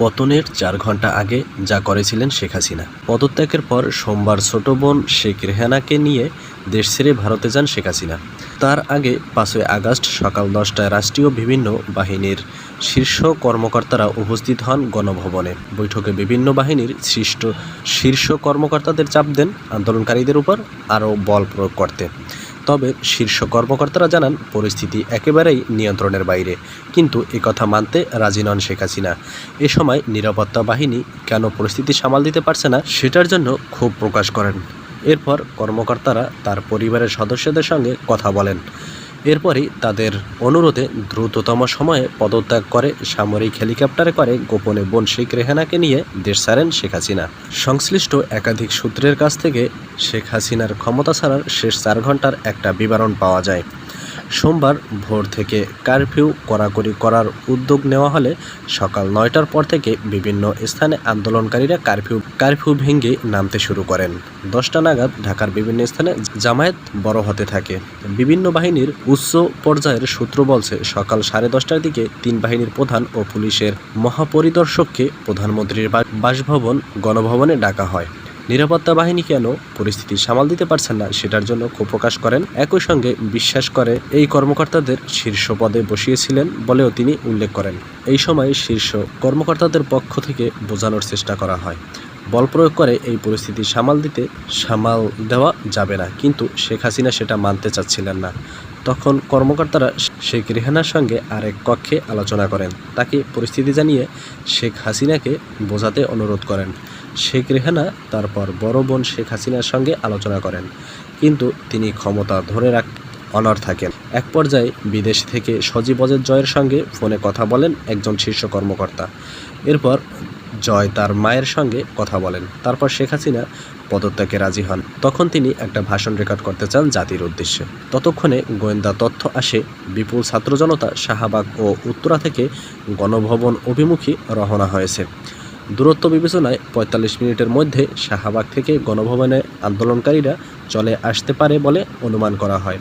পতনের চার ঘণ্টা আগে যা করেছিলেন শেখ হাসিনা। পদত্যাগের পর সোমবার ছোট বোন শেখ রেহানাকে নিয়ে দেশ ছেড়ে ভারতে যান শেখ হাসিনা। তার আগে পাঁচই আগস্ট সকাল দশটায় রাষ্ট্রীয় বিভিন্ন বাহিনীর শীর্ষ কর্মকর্তারা উপস্থিত হন গণভবনে। বৈঠকে বিভিন্ন বাহিনীর সৃষ্ট শীর্ষ কর্মকর্তাদের চাপ দেন আন্দোলনকারীদের উপর আরও বল প্রয়োগ করতে। তবে শীর্ষ কর্মকর্তারা জানান, পরিস্থিতি একেবারেই নিয়ন্ত্রণের বাইরে। কিন্তু একথা মানতে রাজি নন শেখ হাসিনা। এ সময় নিরাপত্তা বাহিনী কেন পরিস্থিতি সামাল দিতে পারছে না, সেটার জন্য ক্ষোভ প্রকাশ করেন। এরপর কর্মকর্তারা তার পরিবারের সদস্যদের সঙ্গে কথা বলেন। এরপরই তাদের অনুরোধে দ্রুততম সময়ে পদত্যাগ করে সামরিক হেলিকপ্টারে করে গোপনে বোন শেখ রেহানাকে নিয়ে দেশ ছাড়েন শেখ হাসিনা। সংশ্লিষ্ট একাধিক সূত্রের কাছ থেকে শেখ হাসিনার ক্ষমতা ছাড়ার শেষ চার ঘণ্টার একটা বিবরণ পাওয়া যায়। সোমবার ভোর থেকে কারফিউ কড়াকড়ি করার উদ্যোগ নেওয়া হলে সকাল নয়টার পর থেকে বিভিন্ন স্থানে আন্দোলনকারীরা কারফিউ কারফিউ ভেঙে নামতে শুরু করেন। দশটা নাগাদ ঢাকার বিভিন্ন স্থানে জামায়াত বড় হতে থাকে। বিভিন্ন বাহিনীর উচ্চ পর্যায়ের সূত্র বলছে, সকাল সাড়ে দশটার দিকে তিন বাহিনীর প্রধান ও পুলিশের মহাপরিদর্শককে প্রধানমন্ত্রীর বাসভবন, গণভবনে ডাকা হয়। নিরাপত্তা বাহিনী কেন পরিস্থিতি সামাল দিতে পারছেন না সেটার জন্য ক্ষোভ প্রকাশ করেন। একই সঙ্গে বিশ্বাস করে এই কর্মকর্তাদের শীর্ষ পদে বসিয়েছিলেন বলেও তিনি উল্লেখ করেন। এই সময় শীর্ষ কর্মকর্তাদের পক্ষ থেকে বোঝানোর চেষ্টা করা হয়। বল প্রয়োগ করে এই পরিস্থিতি সামাল দিতে সামাল দেওয়া যাবে না, কিন্তু শেখ হাসিনা সেটা মানতে চাচ্ছিলেন না। তখন কর্মকর্তারা শেখ রেহানার সঙ্গে আরেক কক্ষে আলোচনা করেন। তাকে পরিস্থিতি জানিয়ে শেখ হাসিনাকে বোঝাতে অনুরোধ করেন। শেখ রেহানা, তারপর বড় বোন শেখ হাসিনার সঙ্গে আলোচনা করেন। কিন্তু তিনি ক্ষমতা ধরে রাখ অনর থাকেন। এক পর্যায়ে বিদেশ থেকে সজীব অজের জয়ের সঙ্গে ফোনে কথা বলেন একজন শীর্ষ কর্মকর্তা। এরপর জয় তার মায়ের সঙ্গে কথা বলেন। তারপর শেখ হাসিনা পদত্যাগে রাজি হন। তখন তিনি একটা ভাষণ রেকর্ড করতে চান জাতির উদ্দেশ্যে। ততক্ষণে গোয়েন্দা তথ্য আসে, বিপুল ছাত্র জনতা শাহবাগ ও উত্তরা থেকে গণভবন অভিমুখী রওনা হয়েছে। দূরত্ব বিবেচনায় পঁয়তাল্লিশ মিনিটের মধ্যে শাহবাগ থেকে গণভবনে আন্দোলনকারীরা চলে আসতে পারে বলে অনুমান করা হয়।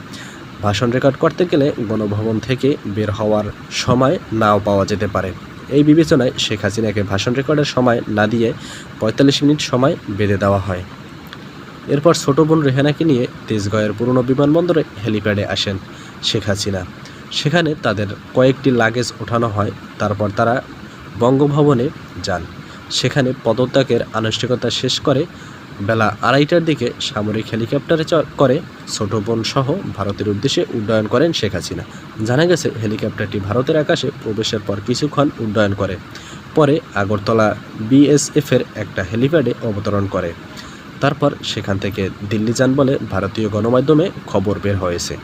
ভাষণ রেকর্ড করতে গেলে গণভবন থেকে বের হওয়ার সময় নাও পাওয়া যেতে পারে। এই বিবেচনায় শেখ হাসিনাকে ভাষণ রেকর্ডের সময় না দিয়ে পঁয়তাল্লিশ মিনিট সময় বেঁধে দেওয়া হয়। এরপর ছোট বোন রেহানাকে নিয়ে তেজগাঁয়ের পুরনো বিমানবন্দরে হেলিপ্যাডে আসেন শেখ হাসিনা। সেখানে তাদের কয়েকটি লাগেজ ওঠানো হয়, তারপর তারা বঙ্গভবনে যান। সেখানে পদত্যাগের আনুষ্ঠানিকতা শেষ করে বেলা আড়াইটার দিকে সামরিক হেলিকপ্টারে করে ছোট সহ ভারতের উদ্দেশ্যে উড্ডয়ন করেন শেখ হাসিনা। জানা গেছে, হেলিকপ্টারটি ভারতের আকাশে প্রবেশের পর কিছুক্ষণ উড্ডয়ন করে, পরে আগরতলা বিএসএফের একটা হেলিপ্যাডে অবতরণ করে। তারপর সেখান থেকে দিল্লি যান বলে ভারতীয় গণমাধ্যমে খবর বের হয়েছে।